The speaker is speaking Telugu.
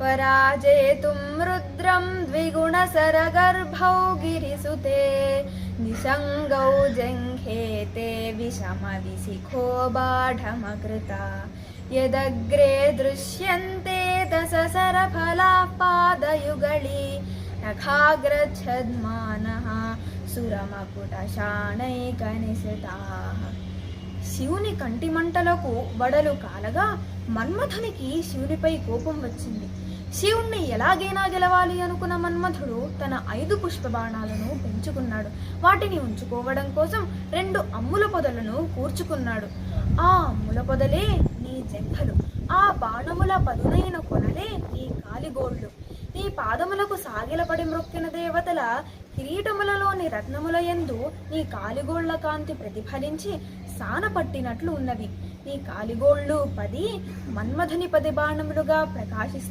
पराजेतुं रुद्रं द्विगुणसरगर्भौ गिरिसुते निषङ्गौ जङ्घेते विषमविशिखो बाढमकृता यदग्रे दृश्यन्ते दशसरफलाः पादयुगळी నఖాగ్రఛద్మానః సురమకుటశాణైకనిశితాః శివుని కంటి మంటలకు వడలు కాలగా మన్మథునికి శివునిపై కోపం వచ్చింది శివుణ్ణి ఎలాగైనా గెలవాలి అనుకున్న మన్మథుడు తన ఐదు పుష్ప బాణాలను పెంచుకున్నాడు. వాటిని ఉంచుకోవడం కోసం రెండు అమ్ముల పొదలను కూర్చుకున్నాడు. ఆ అమ్ముల పొదలే నీ జంఘలు. ఆ బాణముల పదునైన కొనలే నీ కాలిగోళ్ళు. నీ పాదములకు సాగిలపడి మ్రొక్కిన దేవతల కిరీటములలోని రత్నముల యందు నీ కాలిగోళ్ళ కాంతి ప్రతిఫలించి సానపట్టినట్లు ఉన్నవి. నీ కాలిగోళ్ళు పది మన్మధుని పది బాణములుగా ప్రకాశిస్తు